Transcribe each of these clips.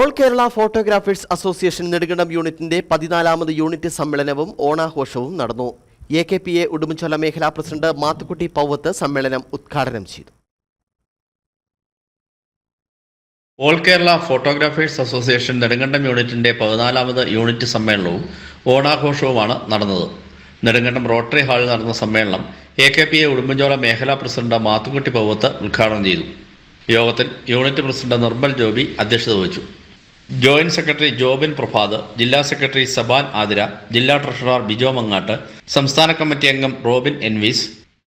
All Kerala photographers association Nedukandam യൂണിറ്റിന്റെ പതിനാലാമത് unit സമ്മേളനവും ഓണാഘോഷവും നടന്നു. A K P A Udumbanchola മേഖലാ പ്രസിഡന്റ് മാത്തുക്കുട്ടി പൗവത്ത് സമ്മേളനം ഉദ്ഘാടനം ചെയ്തു. All Kerala photographers association Nedumkandam യൂണിറ്റിന്റെ പതിനാലാമത് യൂണിറ്റ് സമ്മേളനവും ഓണാഘോഷവുമാണ് നടന്നത്. നെടുങ്കണ്ടം റോട്ടറി ഹാളിൽ നടന്ന സമ്മേളനം A K P A Udumbanchola മേഖലാ പ്രസിഡന്റ് മാത്തുക്കുട്ടി പൗവത്ത് ഉദ്ഘാടനം ചെയ്തു. യോഗത്തിൽ യൂണിറ്റ് പ്രസിഡന്റ് നിർമ്മൽ ജോബി അധ്യക്ഷത വഹിച്ചു. ജോയിന്റ് സെക്രട്ടറി ജോബിൻ പ്രഭാത് ജില്ലാ സെക്രട്ടറി സബാൻ ആതിര ജില്ലാ ട്രഷറർ ബിജോ മങ്ങാട്ട് സംസ്ഥാന കമ്മിറ്റി അംഗം Robin എൻവിസ്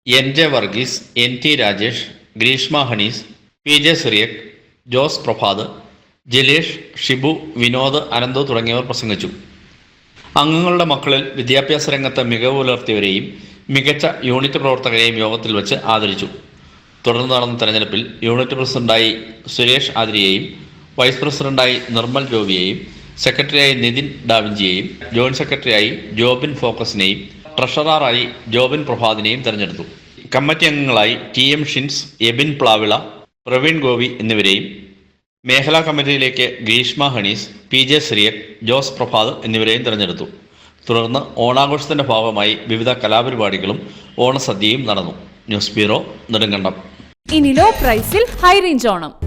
N J Varghese N T Rajesh Greeshma Hanees P J Suriyak Jose Prabhath Jalesh Shibu Vinod Ananthu തുടങ്ങിയവർ പ്രസംഗിച്ചു. അംഗങ്ങളുടെ മക്കളിൽ വിദ്യാഭ്യാസ രംഗത്ത് മികവ് പുലർത്തിയവരെയും മികച്ച യൂണിറ്റ് പ്രവർത്തകരെയും യോഗത്തിൽ വെച്ച് ആദരിച്ചു. തുടർന്ന് നടന്ന തെരഞ്ഞെടുപ്പിൽ യൂണിറ്റ് പ്രസിഡന്റായി സുരേഷ് ആതിരയെയും വൈസ് പ്രസിഡന്റായി നിർമ്മൽ ജോബിയെയും സെക്രട്ടറിയായി നിതിൻ ഡാവിഞ്ചിയെയും ജോയിന്റ് സെക്രട്ടറിയായി ജോബിൻ ഫോക്കസിനെയും ട്രഷററായി ജോബിൻ പ്രഭാതിനെയും തെരഞ്ഞെടുത്തു. കമ്മിറ്റി അംഗങ്ങളായി ടി എം ഷിൻസ് എബിൻ പ്ലാവിള പ്രവീൺ ഗോവി എന്നിവരെയും മേഖലാ കമ്മിറ്റിയിലേക്ക് ഗ്രീഷ്മ ഹണീസ് പി ജെ ശ്രീയക് ജോസ് പ്രഭാത് എന്നിവരെയും തിരഞ്ഞെടുത്തു. തുടർന്ന് ഓണാഘോഷത്തിന്റെ ഭാഗമായി വിവിധ കലാപരിപാടികളും ഓണസദ്യയും നടന്നു. News bureau Nedumkandam. ഇനി ലോ പ്രൈസിൽ ഹൈ റേഞ്ച് ഓണം.